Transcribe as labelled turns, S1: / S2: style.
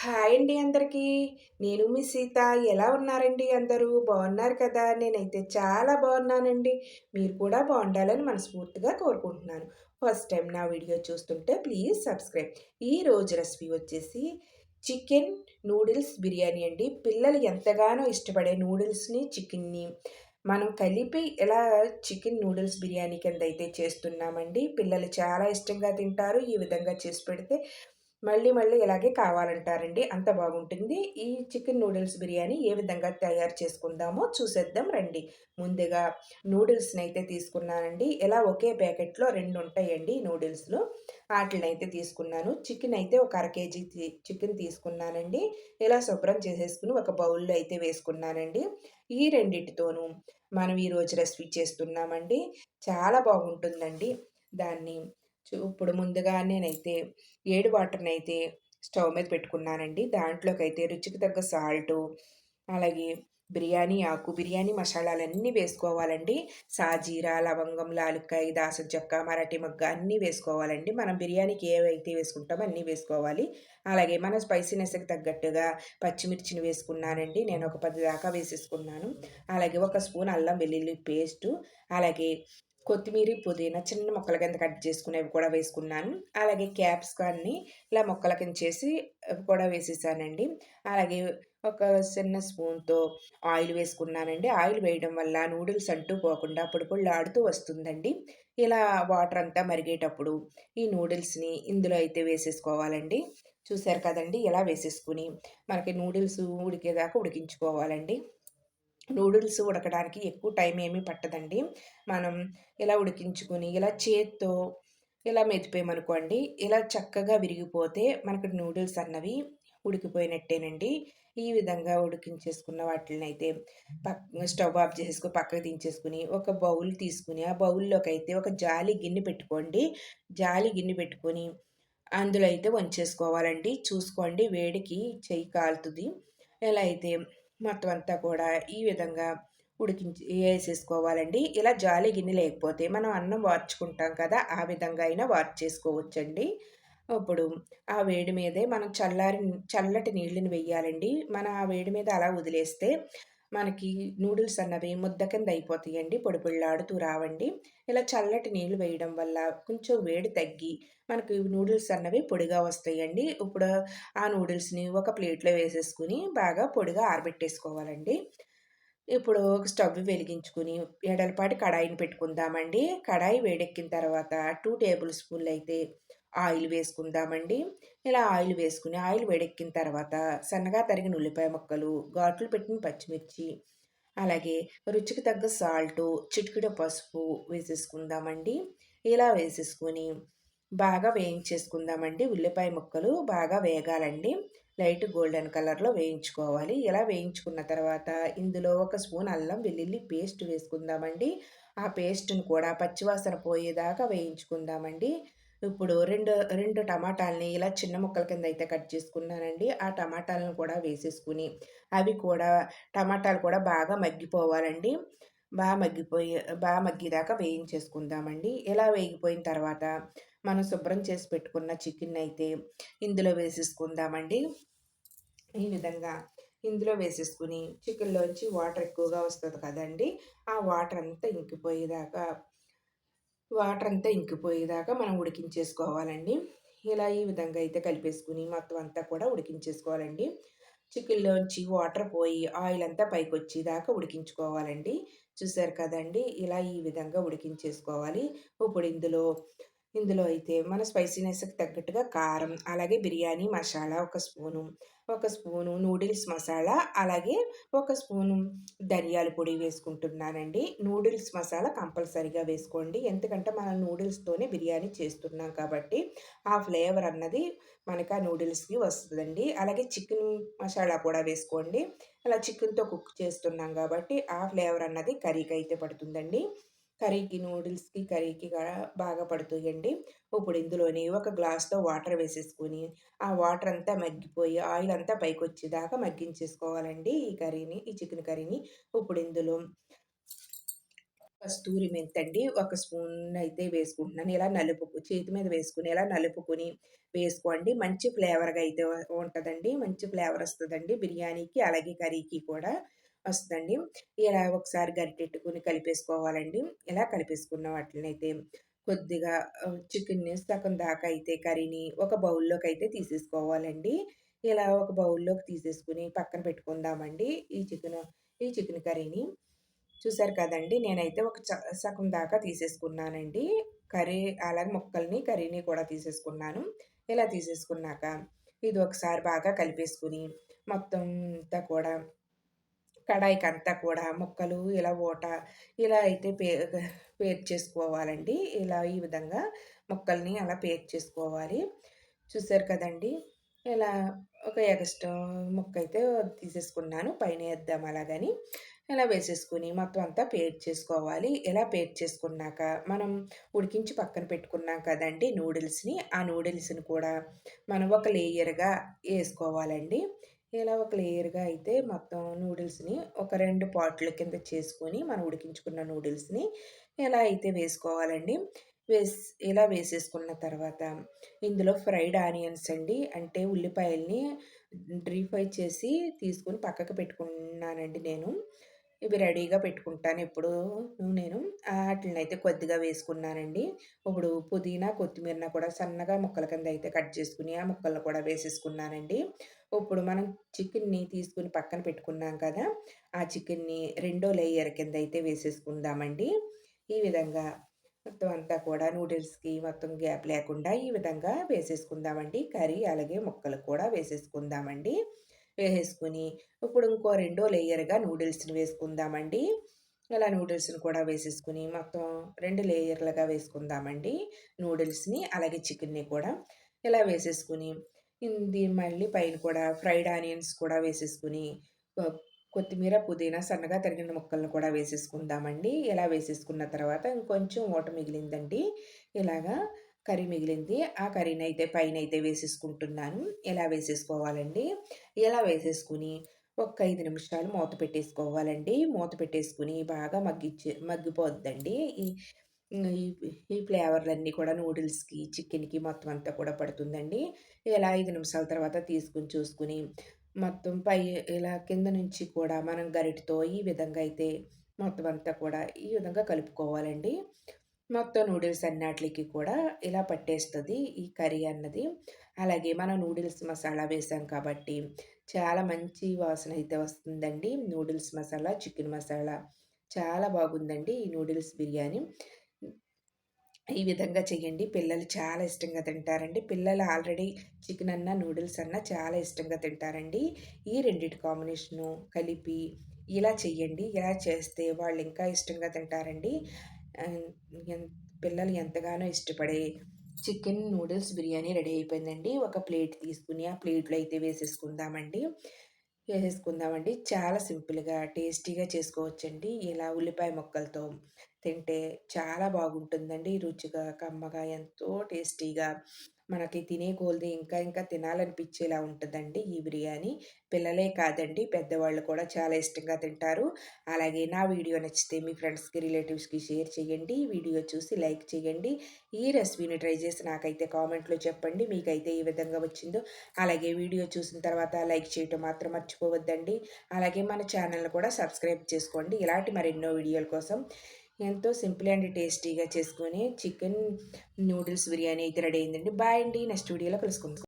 S1: Hi అండి అందరికీ. నేను మీ సీత. ఎలా ఉన్నారండి అందరూ? బాగున్నారు కదా? నేనైతే చాలా బాగున్నానండి. మీరు కూడా బాగుండాలని మనస్ఫూర్తిగా కోరుకుంటున్నాను. ఫస్ట్ టైం నా వీడియో చూస్తుంటే ప్లీజ్ సబ్స్క్రైబ్. ఈ రోజు రెసిపీ వచ్చేసి చికెన్ నూడిల్స్ బిర్యానీ అండి. పిల్లలు ఎంతగానో ఇష్టపడే నూడిల్స్ని చికెన్ని మనం కలిపి ఎలా చికెన్ నూడిల్స్ బిర్యానీ కింద అయితే చేస్తున్నామండి. పిల్లలు చాలా ఇష్టంగా తింటారు. ఈ విధంగా చేసి పెడితే మళ్ళీ మళ్ళీ ఇలాగే కావాలంటారండి. అంత బాగుంటుంది. ఈ చికెన్ నూడిల్స్ బిర్యానీ ఏ విధంగా తయారు చేసుకుందామో చూసేద్దాం రండి. ముందుగా నూడిల్స్ని అయితే తీసుకున్నానండి. ఇలా ఒకే ప్యాకెట్లో రెండు ఉంటాయండి నూడిల్స్లో. వాటిని అయితే తీసుకున్నాను. చికెన్ అయితే ఒక అర కేజీ చికెన్ తీసుకున్నానండి. ఇలా శుభ్రం చేసేసుకుని ఒక బౌల్లో అయితే వేసుకున్నానండి. ఈ రెండింటితోనూ మనం ఈరోజు రెసిపీ చేస్తున్నామండి. చాలా బాగుంటుందండి. దాన్ని ఇప్పుడు ముందుగా నేనైతే ఏడు వాటర్ని అయితే స్టవ్ మీద పెట్టుకున్నానండి. దాంట్లోకి అయితే రుచికి తగ్గ సాల్టు అలాగే బిర్యానీ ఆకు బిర్యానీ మసాలాలన్నీ వేసుకోవాలండి. సాజీరా లవంగం లాలుక్కాయ దాసం చెక్క మరాఠీ మగ్గ అన్నీ వేసుకోవాలండి. మనం బిర్యానీకి ఏవైతే వేసుకుంటామో అన్నీ వేసుకోవాలి. అలాగే మన స్పైసీనెస్కి తగ్గట్టుగా పచ్చిమిర్చిని వేసుకున్నానండి. నేను ఒక పది దాకా వేసేసుకున్నాను. అలాగే ఒక స్పూన్ అల్లం వెల్లుల్లి పేస్టు అలాగే కొత్తిమీర పుదీనా చిన్న మొక్కల కింద కట్ చేసుకునేవి కూడా వేసుకున్నాను. అలాగే క్యాప్సికాన్ని ఇలా మొక్కల కింద చేసి కూడా వేసేసానండి. అలాగే ఒక చిన్న స్పూన్తో ఆయిల్ వేసుకున్నానండి. ఆయిల్ వేయడం వల్ల నూడిల్స్ అంటూ పోకుండా పొడి పొడి ఆడుతూ వస్తుందండి. ఇలా వాటర్ అంతా మరిగేటప్పుడు ఈ నూడిల్స్ని ఇందులో అయితే వేసేసుకోవాలండి. చూశారు కదండి? ఇలా వేసేసుకుని మనకి నూడిల్స్ ఉడికేదాకా ఉడికించుకోవాలండి. నూడిల్స్ ఉడకడానికి ఎక్కువ టైం ఏమీ పట్టదండి. మనం ఇలా ఉడికించుకొని ఇలా చేత్తో ఇలా మెతిపోయామనుకోండి ఇలా చక్కగా విరిగిపోతే మనకు నూడిల్స్ అన్నవి ఉడికిపోయినట్టేనండి. ఈ విధంగా ఉడికించేసుకున్న వాటిని అయితే పక్ స్టవ్ ఆఫ్ చేసేసుకుని పక్కకు దించేసుకుని ఒక బౌల్ తీసుకుని ఆ బౌల్లోకి అయితే ఒక జాలి గిన్నె పెట్టుకోండి. జాలి గిన్నె పెట్టుకొని అందులో అయితే వంచేసుకోవాలండి. చూసుకోండి వేడికి చెయ్యి కాలుతుంది. ఎలా అయితే మొత్తం అంతా కూడా ఈ విధంగా ఉడికించి వేసేసుకోవాలండి. ఇలా జాలి గిన్నె లేకపోతే మనం అన్నం వార్చుకుంటాం కదా ఆ విధంగా అయినా వార్చ్ చేసుకోవచ్చండి ఇప్పుడు ఆ వేడి మీదే మనం చల్లారి చల్లటి నీళ్ళని వెయ్యాలండి మనం ఆ వేడి మీద అలా వదిలేస్తే మనకి నూడిల్స్ అన్నవి ముద్ద కింద అయిపోతాయండి. పొడిపిళ్ళాడుతూ రావండి. ఇలా చల్లటి నీళ్ళు వేయడం వల్ల కొంచెం వేడి తగ్గి మనకి నూడిల్స్ అన్నవి పొడిగా వస్తాయండి. ఇప్పుడు ఆ నూడిల్స్ని ఒక ప్లేట్లో వేసేసుకుని బాగా పొడిగా ఆరబెట్టేసుకోవాలండి. ఇప్పుడు స్టవ్ వెలిగించుకుని ఏడలపాటి కడాయిని పెట్టుకుందామండి. కడాయి వేడెక్కిన తర్వాత టూ టేబుల్ స్పూన్లు అయితే ఆయిల్ వేసుకుందామండి. ఇలా ఆయిల్ వేసుకుని ఆయిల్ వేడెక్కిన తర్వాత సన్నగా తరిగిన ఉల్లిపాయ ముక్కలు ఘాట్లు పెట్టిన పచ్చిమిర్చి అలాగే రుచికి తగ్గ సాల్టు చిటికిడ పసుపు వేసేసుకుందామండి. ఇలా వేసేసుకొని బాగా వేయించేసుకుందామండి. ఉల్లిపాయ ముక్కలు బాగా వేగాలండి. లైట్ గోల్డెన్ కలర్లో వేయించుకోవాలి. ఇలా వేయించుకున్న తర్వాత ఇందులో ఒక స్పూన్ అల్లం వెల్లుల్లి పేస్ట్ వేసుకుందామండి. ఆ పేస్ట్ని కూడా పచ్చివాసన పోయేదాకా వేయించుకుందామండి. ఇప్పుడు రెండు రెండు టమాటాలని ఇలా చిన్న ముక్కల కింద అయితే కట్ చేసుకున్నానండి. ఆ టమాటాలను కూడా వేసేసుకుని అవి కూడా టమాటాలు కూడా బాగా మగ్గిపోవాలండి. బాగా మగ్గిపోయి బాగా మగ్గిదాకా వేయించేసుకుందామండి. ఇలా వేగిపోయిన తర్వాత మనం శుభ్రం చేసి పెట్టుకున్న చికెన్ అయితే ఇందులో వేసేసుకుందామండి. ఈ విధంగా ఇందులో వేసేసుకుని చికెన్లోంచి వాటర్ ఎక్కువగా వస్తుంది కదండి. ఆ వాటర్ అంతా ఇంకిపోయేదాకా వాటర్ అంతా ఇంకిపోయేదాకా మనం ఉడికించేసుకోవాలండి. ఇలా ఈ విధంగా అయితే కలిపేసుకుని మొత్తం అంతా కూడా ఉడికించేసుకోవాలండి. చికెన్లోంచి వాటర్ పోయి ఆయిల్ అంతా పైకి వచ్చేదాకా ఉడికించుకోవాలండి. చూసారు కదండి ఇలా ఈ విధంగా ఉడికించేసుకోవాలి. ఇప్పుడు ఇందులో ఇందులో అయితే మన స్పైసీనెస్కి తగ్గట్టుగా కారం అలాగే బిర్యానీ మసాలా ఒక స్పూను ఒక స్పూను నూడిల్స్ మసాలా అలాగే ఒక స్పూను ధనియాల పొడి వేసుకుంటున్నానండి. నూడిల్స్ మసాలా కంపల్సరీగా వేసుకోండి. ఎందుకంటే మనం నూడిల్స్తోనే బిర్యానీ చేస్తున్నాం కాబట్టి ఆ ఫ్లేవర్ అన్నది మనకి ఆ నూడిల్స్కి వస్తుందండి. అలాగే చికెన్ మసాలా కూడా వేసుకోండి. అలా చికెన్తో కుక్ చేస్తున్నాం కాబట్టి ఆ ఫ్లేవర్ అన్నది కర్రీకి అయితే పడుతుందండి. కర్రీకి నూడిల్స్కి కర్రీకి బాగా పడుతాయండి ఇప్పుడు ఇందులోని ఒక గ్లాస్తో వాటర్ వేసేసుకొని ఆ వాటర్ అంతా మగ్గిపోయి ఆయిల్ అంతా పైకి వచ్చేదాకా మగ్గించేసుకోవాలండి ఈ కర్రీని ఈ చికెన్ కర్రీని. ఇప్పుడు ఇందులో కస్తూరి మెంతండి ఒక స్పూన్ అయితే వేసుకుంటున్నాను. ఇలా నలుపుకు చేతి మీద వేసుకుని ఇలా నలుపుకొని వేసుకోండి. మంచి ఫ్లేవర్గా అయితే ఉంటుందండి. మంచి ఫ్లేవర్ వస్తుందండి బిర్యానీకి అలాగే కర్రీకి కూడా. వస్తుందండి. ఇలా ఒకసారి గరిటెట్టుకుని కలిపేసుకోవాలండి. ఇలా కలిపేసుకున్న వాటిని అయితే కొద్దిగా చికెన్ని సగం దాకా అయితే కర్రీని ఒక బౌల్లోకి అయితే తీసేసుకోవాలండి. ఇలా ఒక బౌల్లోకి తీసేసుకుని పక్కన పెట్టుకుందామండి ఈ చికెన్ ఈ చికెన్ కర్రీని. చూసారు కదండి నేనైతే ఒక సగం దాకా తీసేసుకున్నానండి. కర్రీ అలాగే ముక్కల్ని కర్రీని కూడా తీసేసుకున్నాను. ఇలా తీసేసుకున్నాక ఇది ఒకసారి బాగా కలిపేసుకుని మొత్తం అంతా కూడా కడాయికి అంతా కూడా ముక్కలు ఇలా ఊట ఇలా అయితే పే పేర్ చేసుకోవాలండి. ఇలా ఈ విధంగా ముక్కల్ని అలా పేర్ చేసుకోవాలి. చూసారు కదండి? ఇలా ఒక ఎగస్ట్రా ముక్క అయితే తీసేసుకున్నాను. పైన వేద్దాం అలాగని. ఇలా వేసేసుకుని మొత్తం అంతా పేర్ చేసుకోవాలి. ఇలా పేర్ చేసుకున్నాక మనం ఉడికించి పక్కన పెట్టుకున్నాం కదండి నూడిల్స్ని. ఆ నూడిల్స్ని కూడా మనం ఒక లేయర్గా వేసుకోవాలండి. ఇలా ఒక లేయర్గా అయితే మొత్తం నూడిల్స్ని ఒక రెండు పాట్ల కింద చేసుకొని మనం ఉడికించుకున్న నూడిల్స్ని ఇలా అయితే వేసుకోవాలండి వేస్ ఇలా వేసేసుకున్న తర్వాత ఇందులో ఫ్రైడ్ ఆనియన్స్ అండి అంటే ఉల్లిపాయల్ని డ్రీ ఫ్రై చేసి తీసుకొని పక్కకు పెట్టుకున్నానండి నేను. ఇవి రెడీగా పెట్టుకుంటాను ఎప్పుడు నేను. వాటిని అయితే కొద్దిగా వేసుకున్నానండి. ఇప్పుడు పుదీనా కొత్తిమీరన కూడా సన్నగా ముక్కల కింద అయితే కట్ చేసుకుని ఆ ముక్కలను కూడా వేసేసుకున్నానండి. ఇప్పుడు మనం చికెన్ని తీసుకుని పక్కన పెట్టుకున్నాం కదా ఆ చికెన్ని రెండో లేయర్ కింద అయితే వేసేసుకుందామండి. ఈ విధంగా మొత్తం అంతా కూడా నూడిల్స్కి మొత్తం గ్యాప్ లేకుండా ఈ విధంగా వేసేసుకుందామండి. కర్రీ అలాగే ముక్కలు కూడా వేసేసుకుందామండి. వేసేసుకుని ఇప్పుడు ఇంకో రెండో లేయర్గా నూడిల్స్ని వేసుకుందామండి. ఇలా నూడిల్స్ని కూడా వేసేసుకుని మొత్తం రెండు లేయర్లుగా వేసుకుందామండి నూడిల్స్ని అలాగే చికెన్ని కూడా. ఇలా వేసేసుకుని ఇది మళ్ళీ పైన కూడా ఫ్రైడ్ ఆనియన్స్ కూడా వేసేసుకుని కొత్తిమీర పుదీనా సన్నగా తరిగిన ముక్కలను కూడా వేసేసుకుందామండి. ఇలా వేసేసుకున్న తర్వాత ఇంకొంచెం ఓట మిగిలిందండి. ఇలాగా కర్రీ మిగిలింది. ఆ కర్రీని అయితే పైన అయితే వేసేసుకుంటున్నాను. ఎలా వేసేసుకోవాలండి? ఎలా వేసేసుకుని ఒక ఐదు నిమిషాలు మూత పెట్టేసుకోవాలండి. మూత పెట్టేసుకుని బాగా మగ్గిచ్చి మగ్గిపోద్దండి. ఈ ఈ ఫ్లేవర్లన్నీ కూడా నూడిల్స్కి చికెన్కి మొత్తం అంతా కూడా పడుతుందండి. ఇలా ఐదు నిమిషాల తర్వాత తీసుకుని చూసుకుని మొత్తం పై ఇలా కింద నుంచి కూడా మనం గరిటతో ఈ విధంగా అయితే మొత్తం అంతా కూడా ఈ విధంగా కలుపుకోవాలండి. మొత్తం నూడిల్స్ అన్నిటికి కూడా ఇలా పట్టేస్తుంది ఈ కర్రీ అన్నది. అలాగే మనం నూడిల్స్ మసాలా వేసాం కాబట్టి చాలా మంచి వాసన అయితే వస్తుందండి. నూడిల్స్ మసాలా చికెన్ మసాలా చాలా బాగుందండి ఈ నూడిల్స్ బిర్యానీ. ఈ విధంగా చేయండి పిల్లలు చాలా ఇష్టంగా తింటారండి. పిల్లలు ఆల్రెడీ చికెన్ అన్న నూడిల్స్ అన్న చాలా ఇష్టంగా తింటారండి. ఈ రెండింటి కాంబినేషను కలిపి ఇలా చేయండి ఇలా చేస్తే వాళ్ళు ఇంకా ఇష్టంగా తింటారండి. పిల్లలు ఎంతగానో ఇష్టపడే చికెన్ నూడిల్స్ బిర్యానీ రెడీ అయిపోయిందండి. ఒక ప్లేట్ తీసుకుని ఆ ప్లేట్లో అయితే వేసేసుకుందామండి. వేసేసుకుందామండి. చాలా సింపుల్గా టేస్టీగా చేసుకోవచ్చండి. ఇలా ఉల్లిపాయ ముక్కలతో తింటే చాలా బాగుంటుందండి. రుచిగా కమ్మగా ఎంతో టేస్టీగా మనకి తినే కొలది ఇంకా ఇంకా తినాలనిపించేలా ఉంటుందండి ఈ బిర్యానీ. పిల్లలే కాదండి పెద్దవాళ్ళు కూడా చాలా ఇష్టంగా తింటారు. అలాగే నా వీడియో నచ్చితే మీ ఫ్రెండ్స్కి రిలేటివ్స్కి షేర్ చేయండి. వీడియో చూసి లైక్ చేయండి. ఈ రెసిపీని ట్రై చేసి నాకైతే కామెంట్లో చెప్పండి మీకైతే ఏ విధంగా వచ్చిందో. అలాగే వీడియో చూసిన తర్వాత లైక్ చేయటం మాత్రం మర్చిపోవద్దండి. అలాగే మన ఛానల్ని కూడా సబ్స్క్రైబ్ చేసుకోండి. ఇలాంటి మరెన్నో వీడియోల కోసం ఎంతో సింపుల్ అండ్ టేస్టీగా చేసుకుని చికెన్ నూడిల్స్ బిర్యానీ అయితే రెడీ అయిందండి. బాయ్ అండి. నెక్స్ట్ వీడియోలో కలుసుకుందాం.